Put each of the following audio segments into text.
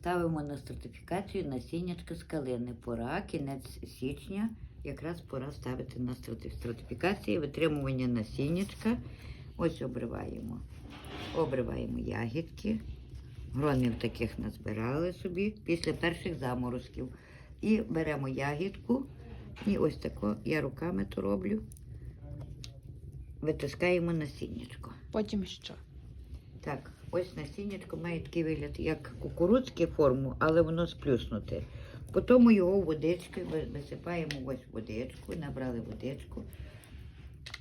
ставимо на стратифікацію насіннячка з калини. Пора, кінець січня, якраз пора ставити на страти- стратифікацію, витримування насіннячка. Ось обриваємо. Обриваємо ягідки. Гронів таких назбирали собі після перших заморозків. І беремо ягідку. І ось тако я руками то роблю. Витискаємо насіннячко. Потім що? Так, ось насіннячко має такий вигляд, як кукурудзьке форму, але воно сплюснуте. Потім його водички ви- висипаємо ось водичку, набрали водичку,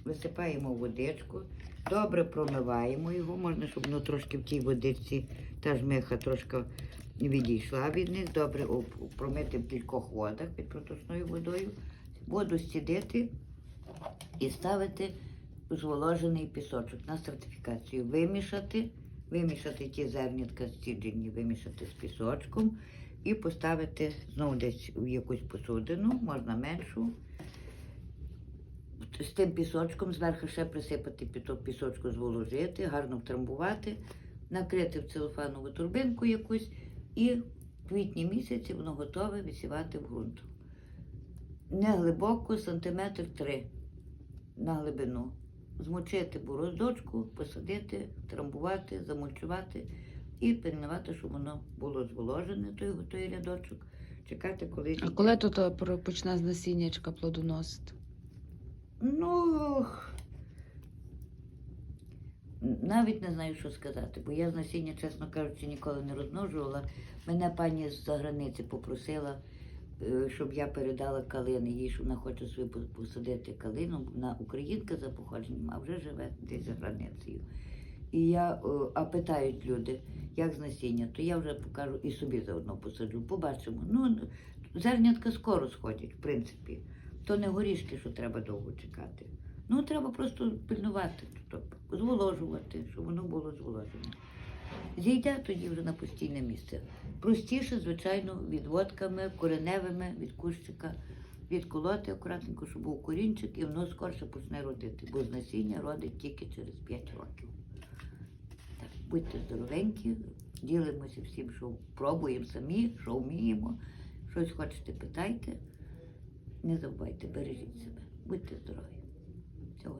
висипаємо водичку, добре промиваємо його, можна, щоб воно трошки в тій водичці, та жмиха трошки відійшла від них, добре промити в кількох водах під проточною водою, воду стідити і ставити зволожений пісочок на стратифікацію. Вимішати, вимішати ті зернятка стіджені, вимішати з пісочком і поставити знову десь в якусь посудину, можна меншу. З тим пісочком зверху ще присипати піток пісочку, зволожити, гарно втрамбувати, накрити в целофанову турбинку якусь і в квітні місяці воно готове висівати в ґрунт. Не глибоко, сантиметр три на глибину. Змочити бороздочку, посадити, трамбувати, замульчувати і пильнувати, щоб воно було зволожене, той, той рядочок. Чекати, коли. А коли тут е, почне з насіннячка плодоносити? Ну. Навіть не знаю, що сказати, бо я з насіння, чесно кажучи, ніколи не розмножувала. Мене пані з-за границі попросила, щоб я передала калини. Їй, що вона хоче собі посадити калину. Вона українка за походженням, а вже живе десь за границею. І я, е, а питають люди, як з насіння, то я вже покажу і собі заодно посаджу. Побачимо. Ну, зернятка скоро сходять, в принципі. То не горішки, що треба довго чекати. Ну, треба просто пильнувати, тобто зволожувати, щоб воно було зволожене. Зійде тоді вже на постійне місце. Простіше, звичайно, відводками, кореневими від кущика, відколоти акуратненько, щоб був корінчик, і воно скорше почне родити, бо з насіння родить тільки через 5 років. Так, будьте здоровенькі, ділимося всім, що пробуємо самі, що вміємо. Щось хочете, питайте. Не забувайте, бережіть себе. Будьте здорові. Всього